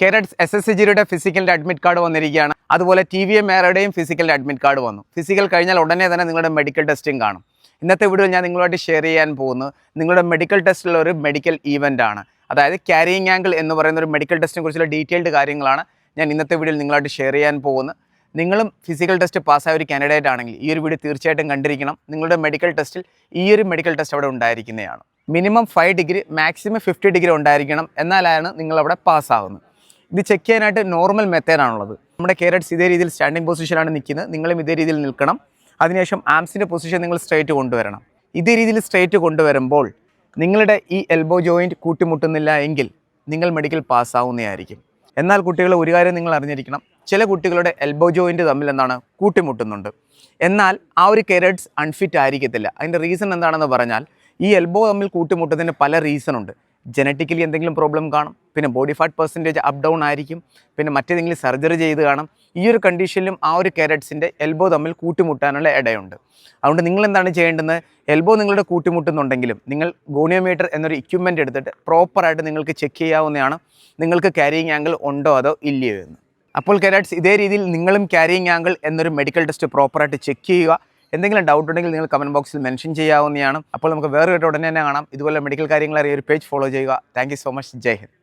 കേരറ്റ്സ് S S C ജിയുടെ ഫിസിക്കലിന്റെ admit card വന്നിരിക്കുകയാണ്. അതുപോലെ ടി വി എം മേറയുടെയും ഫിസിക്കലിന്റെ അഡ്മിറ്റ് കാർഡ് വന്നു. ഫിസിക്കൽ കഴിഞ്ഞാൽ ഉടനെ തന്നെ നിങ്ങളുടെ മെഡിക്കൽ ടെസ്റ്റും കാണും. ഇന്നത്തെ വീഡിയോ ഞാൻ നിങ്ങളുമായിട്ട് ഷെയർ ചെയ്യാൻ പോകുന്നത് നിങ്ങളുടെ മെഡിക്കൽ ടെസ്റ്റിലുള്ള ഒരു മെഡിക്കൽ ഈവന്റ് ആണ്. അതായത് ക്യാരിയിങ് ആംഗിൾ എന്ന് പറയുന്ന ഒരു മെഡിക്കൽ ടെസ്റ്റിനെ കുറിച്ചുള്ള ഡീറ്റെയിൽഡ് കാര്യങ്ങളാണ് ഞാൻ ഇന്നത്തെ വീഡിയോയിൽ നിങ്ങളായിട്ട് ഷെയർ ചെയ്യാൻ പോകുന്നത്. നിങ്ങളും ഫിസിക്കൽ ടെസ്റ്റ് പാസ്സായ ഒരു കാൻഡിഡേറ്റ് ആണെങ്കിൽ ഈ ഒരു വീഡിയോ തീർച്ചയായിട്ടും കണ്ടിരിക്കണം. നിങ്ങളുടെ മെഡിക്കൽ ടെസ്റ്റിൽ ഈ ഒരു മെഡിക്കൽ ടെസ്റ്റ് അവിടെ ഉണ്ടായിരിക്കുന്നതാണ്. Minimum five degree maximum fifty degree ഉണ്ടായിരിക്കണം. എന്നാലാണ് നിങ്ങളവിടെ പാസ്സാകുന്നത് ഇത് ചെക്ക് ചെയ്യാനായിട്ട് നോർമൽ മെത്തേഡാണുള്ളത് നമ്മുടെ കേരറ്റ്സ് ഇതേ രീതിയിൽ സ്റ്റാൻഡിങ് പൊസിഷനാണ് നിൽക്കുന്നത്. നിങ്ങളും ഇതേ രീതിയിൽ നിൽക്കണം. അതിനുശേഷം ആംസിന്റെ പൊസിഷൻ നിങ്ങൾ സ്ട്രേറ്റ് കൊണ്ടുവരണം. ഇതേ രീതിയിൽ സ്ട്രേറ്റ് കൊണ്ടുവരുമ്പോൾ നിങ്ങളുടെ ഈ എൽബോ ജോയിന്റ് കൂട്ടിമുട്ടുന്നില്ല എങ്കിൽ നിങ്ങൾ മെഡിക്കൽ പാസ്സാവുന്നതായിരിക്കും എന്നാൽ കുട്ടികൾ ഒരു കാര്യം നിങ്ങൾ അറിഞ്ഞിരിക്കണം. ചില കുട്ടികളുടെ എൽബോ ജോയിന്റ് തമ്മിൽ എന്താണ്? കൂട്ടിമുട്ടുന്നുണ്ട്. എന്നാൽ ആ ഒരു കേരറ്റ്സ് അൺഫിറ്റ് ആയിരിക്കത്തില്ല. അതിന്റെ റീസൺ എന്താണെന്ന് പറഞ്ഞാൽ ഈ എൽബോ തമ്മിൽ കൂട്ടിമുട്ടുന്നതിന് പല റീസൺ ഉണ്ട്. ജനറ്റിക്കലി എന്തെങ്കിലും പ്രോബ്ലം കാണും പിന്നെ body fat percentage up down ആയിരിക്കും പിന്നെ മറ്റേതെങ്കിലും സർജറി ചെയ്ത് കാണും ഈ ഒരു കണ്ടീഷനിലും ആ ഒരു കാരറ്റ്സിന്റെ എൽബോ തമ്മിൽ കൂട്ടിമുട്ടാനുള്ള ഇടയുണ്ട്. അതുകൊണ്ട് നിങ്ങൾ എന്താണ് ചെയ്യേണ്ടത്? എൽബോ നിങ്ങളുടെ കൂട്ടിമുട്ടുന്നുണ്ടെങ്കിലും നിങ്ങൾ ഗോണിയോമീറ്റർ എന്നൊരു ഇക്വിപ്മെന്റ് എടുത്തിട്ട് പ്രോപ്പറായിട്ട് നിങ്ങൾക്ക് ചെക്ക് ചെയ്യാവുന്നതാണ് നിങ്ങൾക്ക് ക്യാരിയിങ് ആംഗിൾ ഉണ്ടോ അതോ ഇല്ലയോ എന്ന്. അപ്പോൾ കാരറ്റ്സ് ഇതേ രീതിയിൽ നിങ്ങളും ക്യാരിയിങ് ആംഗിൾ എന്നൊരു മെഡിക്കൽ ടെസ്റ്റ് പ്രോപ്പറായിട്ട് ചെക്ക് ചെയ്യുക. എന്തെങ്കിലും ഡൗട്ട് ഉണ്ടെങ്കിൽ നിങ്ങൾ കമന്റ് ബോക്സിൽ മെൻഷൻ ചെയ്യാവുന്നതാണ്. അപ്പോൾ നമുക്ക് വേറെ ഉടനെ തന്നെ കാണാം. ഇതുപോലെ മെഡിക്കൽ കാര്യങ്ങൾ അറിയ ഒരു പേജ് ഫോളോ ചെയ്യുക. Thank so much Jai Hind.